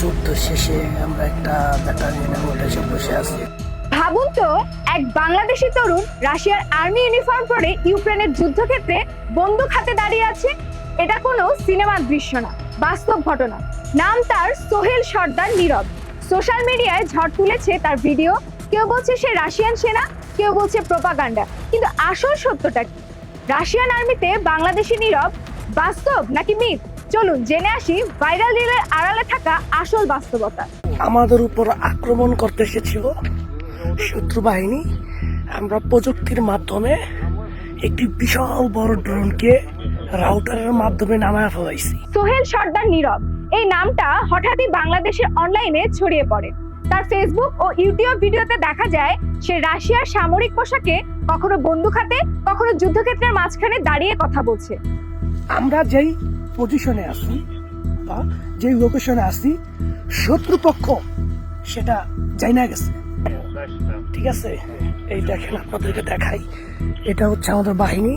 যুদ্ধ শেষে আমরা একটা ব্যাটালিয়নের মধ্যে এসে বসে আছি। ভাবুন তো, এক বাংলাদেশি তরুণ রাশিয়ার আর্মি ইউনিফর্ম পরে ইউক্রেনের যুদ্ধক্ষেত্রে বন্দুক হাতে দাঁড়িয়ে আছে। এটা কোনো সিনেমার দৃশ্য না, বাস্তব ঘটনা। নাম তার সোহেল সর্দার নীরব। সোশ্যাল মিডিয়ায় ঝড় তুলেছে তার ভিডিও কেউ বলছে সে রাশিয়ান সেনা, কেউ বলছে প্রোপাগান্ডা কিন্তু আসল সত্যটা কি? রাশিয়ান আর্মিতে বাংলাদেশি নীরব বাস্তব নাকি মিথ? চলুন জেনে আসি ভাইরাল রিলের আড়ালে থাকা আসল বাস্তবতা। আমাদের উপর আক্রমণ করতে এসেছিল শত্রু বাহিনী। আমরা প্রযুক্তির মাধ্যমে একটি বিশাল বড় ড্রোনকে রাউটারের মাধ্যমে নামায় ফেলাইছি। সোহেল সর্দার নীরব এই নামটা হঠাৎই বাংলাদেশের অনলাইনে ছড়িয়ে পড়ে। তার ফেসবুক ও ইউটিউব ভিডিওতে দেখা যায় সে রাশিয়ার সামরিক পোশাকে কখনো বন্দুক হাতে কখনো যুদ্ধক্ষেত্রের মাঝখানে দাঁড়িয়ে কথা বলছে। আমরা যেই পজিশনে আছি বা যেই লোকেশনে আছি শত্রুপক্ষ, সেটা যাই না গেছে। ঠিক আছে? এই দেখেন, আপনাদেরকে দেখাই। এটা হচ্ছে আমাদের বাহিনী।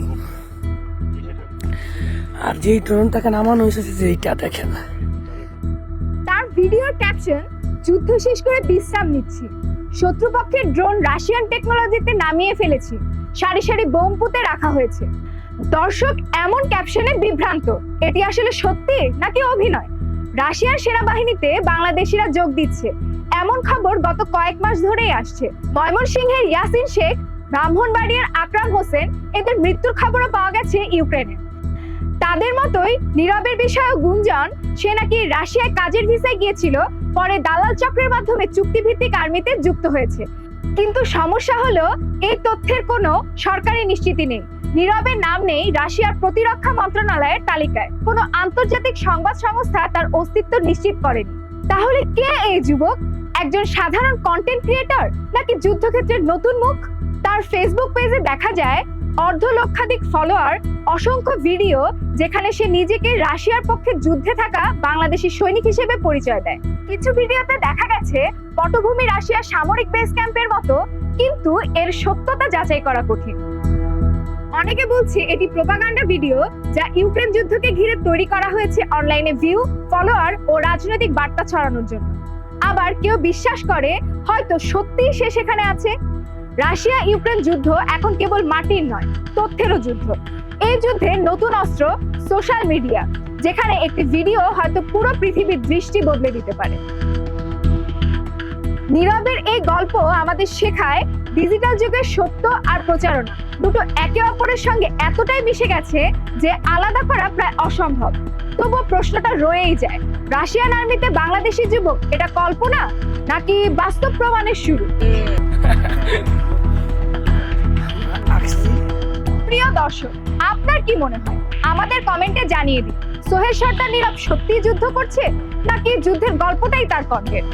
আর যেই ড্রোনটাকে নামানো হয়েছে যেইটা দেখেন। তার ভিডিওর ক্যাপশন যুদ্ধ শেষ করে বিশ্রাম নিচ্ছি। শত্রুপক্ষের ড্রোন রাশিয়ান টেকনোলজিতে নামিয়ে ফেলেছি। সারি সারি বোম পুঁতে রাখা হয়েছে। দর্শক, এমন ক্যাপশনে বিভ্রান্ত। এটি আসলে সত্যি নাকি অভিনয়? রাশিয়ার সেনাবাহিনীতে বাংলাদেশিরা যোগ দিচ্ছে। এমন খবর গত কয়েক মাস ধরেই আসছে। ময়মনসিংহের ইয়াসিন শেখ, ব্রাহ্মণবাড়িয়ার আকরাম হোসেন এদের মৃত্যুর খবরও পাওয়া গেছে ইউক্রেনে। তাদের মতোই নীরবের বিষয়ে গুঞ্জন, সে নাকি রাশিয়ায় কাজের ভিসায় গিয়েছিল, পরে দালাল চক্রের মাধ্যমে চুক্তিভিত্তিক আর্মিতে যুক্ত হয়েছে। কিন্তু সমস্যা হলো, এই তথ্যের কোনো সরকারি নিশ্চিতি নেই। নীরবের নাম নেই রাশিয়ার প্রতিরক্ষা মন্ত্রণালয়ের তালিকায়। কোনো আন্তর্জাতিক সংবাদ সংস্থা তার অস্তিত্ব নিশ্চিত করেনি। তাহলে কে এই যুবক? একজন সাধারণ কন্টেন্ট ক্রিয়েটর নাকি যুদ্ধক্ষেত্রের নতুন মুখ? তার ফেসবুক পেজে দেখা যায় অর্ধ লক্ষাধিক ফলোয়ার অসংখ্য ভিডিও যেখানে সে নিজেকে রাশিয়ার পক্ষে যুদ্ধে থাকা বাংলাদেশি সৈনিক হিসেবে পরিচয় দেয়। কিছু ভিডিওতে দেখা গেছে, পটভূমি রাশিয়ার সামরিক বেস ক্যাম্পের মতো, কিন্তু এর সত্যতা যাচাই করা কঠিন। অনেকে বলছে এটি প্রোপাগান্ডা ভিডিও যা ইউক্রেন যুদ্ধকে ঘিরে তৈরি করা হয়েছে অনলাইনে ভিউ, ফলোয়ার ও রাজনৈতিক বার্তা ছড়ানোর জন্য। আবার কেউ বিশ্বাস করে, হয়তো সত্যিই সে সেখানে আছে। রাশিয়া ইউক্রেন যুদ্ধ এখন কেবল মাটির নয়, তথ্যেরও যুদ্ধ। এই যুদ্ধে নতুন অস্ত্র, সোশ্যাল মিডিয়া, যেখানে একটি ভিডিও হয়তো পুরো পৃথিবীর দৃষ্টি বদলে দিতে পারে। নীরবের এই গল্প আমাদের শেখায় ডিজিটাল যুগের সত্য আর প্রচারণা। দুটো একে অপরের সঙ্গে এতটাই মিশে গেছে যে আলাদা করা প্রায় অসম্ভব। তবুও প্রশ্নটা রয়েই যায়, রাশিয়ান আর্মিতে বাংলাদেশি যুবক এটা কল্পনা নাকি বাস্তব প্রমাণের শুরু? প্রিয় দর্শক, আপনার কি মনে হয়? আমাদের কমেন্টে জানিয়ে দিন, সোহেল সর্দার নীরব সত্যিই যুদ্ধ করছে নাকি যুদ্ধের গল্পটাই তার কণ্ঠের?